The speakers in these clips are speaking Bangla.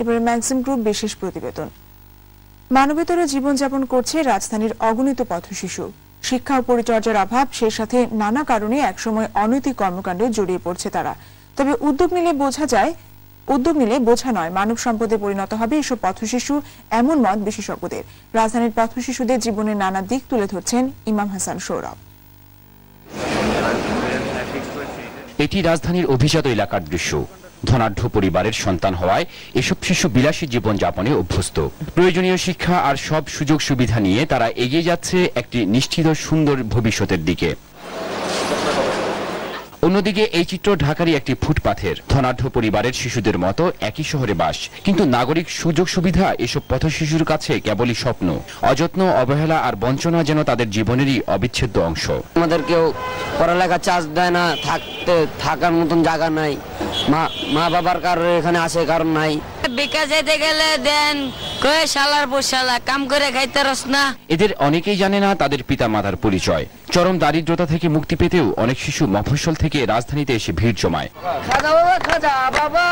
এবারে ম্যাক্সিম গ্রুপ বিশেষ প্রতিবেদন। মানবেতর জীবনযাপন করছে রাজধানীর অগণিত পথশিশু শিক্ষা ও পরিচর্যার অভাব, সেই সাথে নানা কারণে একসময় অনৈতিক কর্মকাণ্ডে জড়িয়ে পড়ছে তারা। তবে উদ্যোগ নিলে বোঝা যায়, উদ্যোগ নিলে বোঝা নয় মানব সম্পদে পরিণত হবে এসব পথশিশু এমন মত বিশেষজ্ঞদের। রাজধানীর পথশিশুদের জীবনের নানা দিক তুলে ধরছেন ইমাম হাসান সৌরভ। এটি রাজধানীর অভিজাত এলাকার দৃশ্য। ধনাঢ্য পরিবারের সন্তান হওয়ায় এসব শিশু বিলাসী জীবন যাপনে অভ্যস্ত। প্রয়োজনীয় শিক্ষা আর সব সুযোগ সুবিধা নিয়ে তারা এগিয়ে যাচ্ছে একটি নিশ্চিত সুন্দর ভবিষ্যতের দিকে। অন্যদিকে এই চিত্র ঢাকারই একটি ফুটপাথের। ধনাঢ্য পরিবারের শিশুদের মতো একই শহরে বাস। কিন্তু নাগরিক সুযোগ সুবিধা এসব পথ শিশুর কাছে কেবলই স্বপ্ন। অযত্ন, অবহেলা আর বঞ্চনা যেন তাদের জীবনেরই অবিচ্ছেদ্য অংশ। আমাদের কেউ পড়ালেখা চার্জ দেয় না, থাকতে, থাকার মতন জায়গা নাই। মা মা বাবার কারণে এখানে আসে কারণ নাই। বিকাশ যেতে গেলে দেন। কয়ে শালার পোশালা কাম করে খাইতে রস না। এদের অনেকেই জানে না তাদের পিতামাতার পরিচয়। চরম দারিদ্রতা থেকে মুক্তি পেতেও অনেক শিশু মফস্বল থেকে রাজধানীতে এসে ভিড় জমায়। খাজা বাবা খাজা বাবা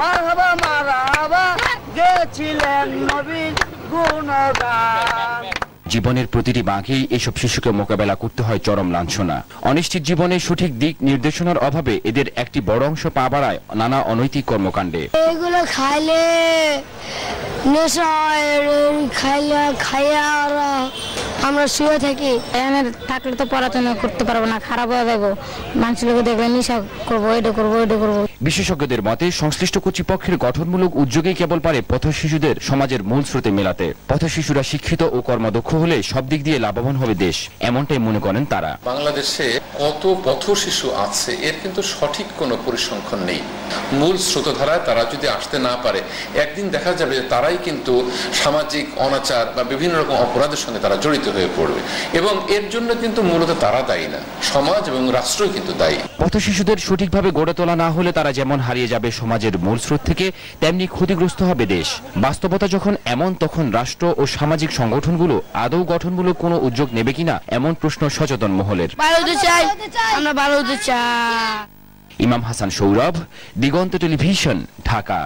মার হাবা মার হাবা গেছিলেন নবীর গুণগান। জীবনের প্রতিটি বাঁকেই এসব শিশুকে মোকাবেলা করতে হয় চরম লাঞ্ছনা। অনিশ্চিত জীবনে সঠিক দিক নির্দেশনার অভাবে এদের একটি বড় অংশ পা বাড়ায় নানা অনৈতিক কর্মকাণ্ডে। এগুলো খাইলে খাইলে খাইয়া আমরা শুয়ে থাকি এখানে থাকলে তো পড়াশোনা করতে পারব না খারাপ হয়ে যাব। মানুষ লোক দেখলে নেশা করব এটা করব এটা করব। বিশেষজ্ঞদের মতে সংশ্লিষ্ট কর্তৃপক্ষের গঠনমূলক উদ্যোগেই কেবল পারে পথ শিশুদের সমাজের মূল স্রোতে মেলাতে। পথ শিশুরা শিক্ষিত ও কর্মদক্ষ হলে সব দিক দিয়ে লাভবান হবে দেশ এমনটাই মনে করেন তারা। বাংলাদেশে কত পথ শিশু আছে এর কিন্তু সঠিক কোনো পরিসংখ্যান নেই। মূল স্রোতধারায় তারা যদি আসতে না পারে একদিন দেখা যাবে যে তারাই কিন্তু সামাজিক অনাচার বা বিভিন্ন রকম অপরাধের সঙ্গে তারা জড়িত হয়ে পড়বে। এবং এর জন্য কিন্তু মূলত তারা দায়ী না। সমাজ এবং রাষ্ট্রই কিন্তু দায়ী। পথ শিশুদের সঠিকভাবে গড়ে তোলা না হলে তারা যেমন হারিয়ে যাবে সমাজের মূল স্রোত থেকে তেমনি ক্ষতিগ্রস্ত হবে দেশ। বাস্তবতা যখন এমন তখন রাষ্ট্র ও সামাজিক সংগঠনগুলো আদৌ গঠনমূলক কোনো উদ্যোগ নেবে কিনা এমন প্রশ্ন সচেতন মহলের। ভালো হতে চাই। আমরা ভালো হতে চাই। ইমাম হাসান সৌরভ দিগন্ত টেলিভিশন ঢাকা।